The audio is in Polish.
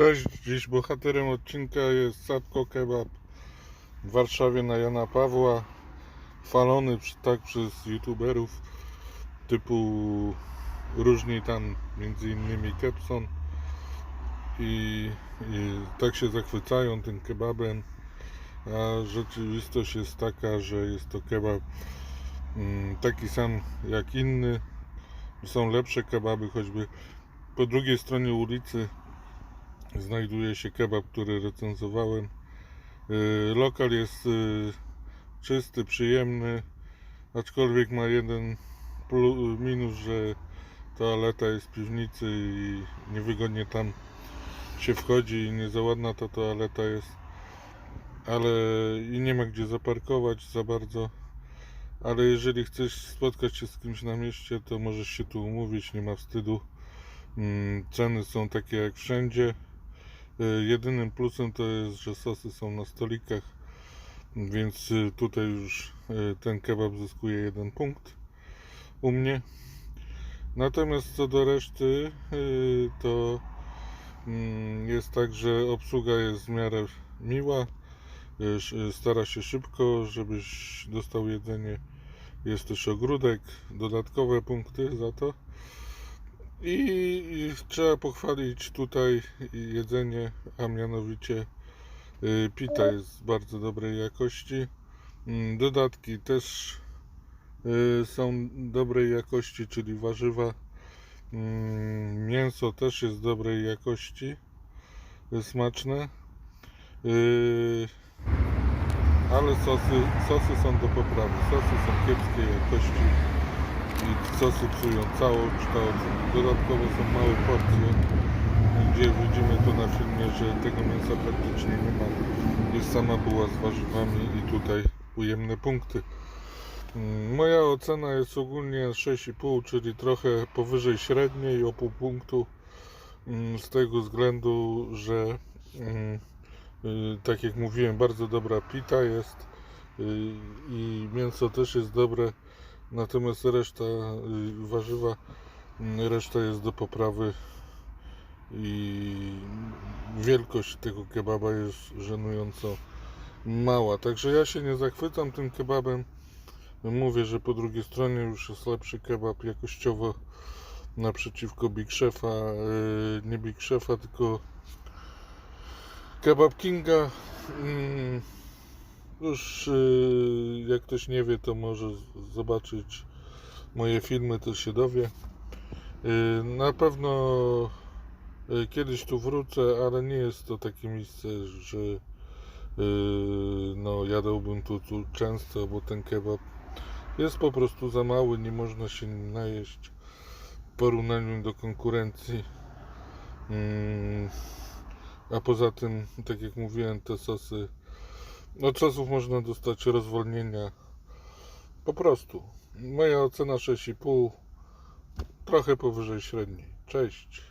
Cześć, dziś bohaterem odcinka jest Sadko Kebab w Warszawie na Jana Pawła. Przy- tak przez youtuberów typu różni tam między innymi Kepson i, i tak się zachwycają tym kebabem. A rzeczywistość jest taka, że jest to kebab mm, taki sam jak inny. Są lepsze kebaby, choćby po drugiej stronie ulicy znajduje się kebab, który recenzowałem. Yy, Lokal jest yy, czysty, przyjemny, aczkolwiek ma jeden minus, że toaleta jest w piwnicy i niewygodnie tam się wchodzi i nie za ładna ta toaleta jest, ale i nie ma gdzie zaparkować za bardzo. Ale jeżeli chcesz spotkać się z kimś na mieście, to możesz się tu umówić, nie ma wstydu. Mm, Ceny są takie jak wszędzie. Y, Jedynym plusem to jest, że sosy są na stolikach, więc y, tutaj już y, ten kebab zyskuje jeden punkt u mnie. Natomiast co do reszty, to mm, jest tak, że obsługa jest w miarę miła, stara się szybko, żebyś dostał jedzenie. Jest też ogródek, dodatkowe punkty za to. I, trzeba pochwalić tutaj jedzenie, a mianowicie y, pita jest bardzo dobrej jakości. Mm, Dodatki też y, są dobrej jakości, czyli warzywa. Mm, Mięso też jest dobrej jakości, smaczne. Y, Ale sosy, sosy są do poprawy. Sosy są kiepskiej jakości sosy psują całość. To dodatkowo są małe porcje, gdzie widzimy tu na filmie, że tego mięsa praktycznie nie ma. Jest sama buła z warzywami i tutaj ujemne punkty. Mm, Moja ocena jest ogólnie 6,5, czyli trochę powyżej średniej o pół punktu. mm, Z tego względu, że mm, y, tak jak mówiłem, bardzo dobra pita jest y, i mięso też jest dobre. Natomiast reszta y, warzywa, mm, reszta jest do poprawy i wielkość tego kebaba jest żenująco mała. Także ja się nie zachwycam tym kebabem. Mówię, że po drugiej stronie już jest lepszy kebab jakościowo naprzeciwko Big Chefa, y, nie Big Chefa, tylko Kebab Kinga. Już y, jak ktoś nie wie, to może zobaczyć moje filmy, to się dowie. Y, Na pewno y, kiedyś tu wrócę, ale nie jest to takie miejsce, że no jadałbym tu, tu często, bo ten kebab jest po prostu za mały, nie można się nim najeść w porównaniu do konkurencji. Mm, A poza tym, tak jak mówiłem, te sosy, od sosów można dostać rozwolnienia. Po prostu. Moja ocena 6,5, trochę powyżej średniej. Cześć.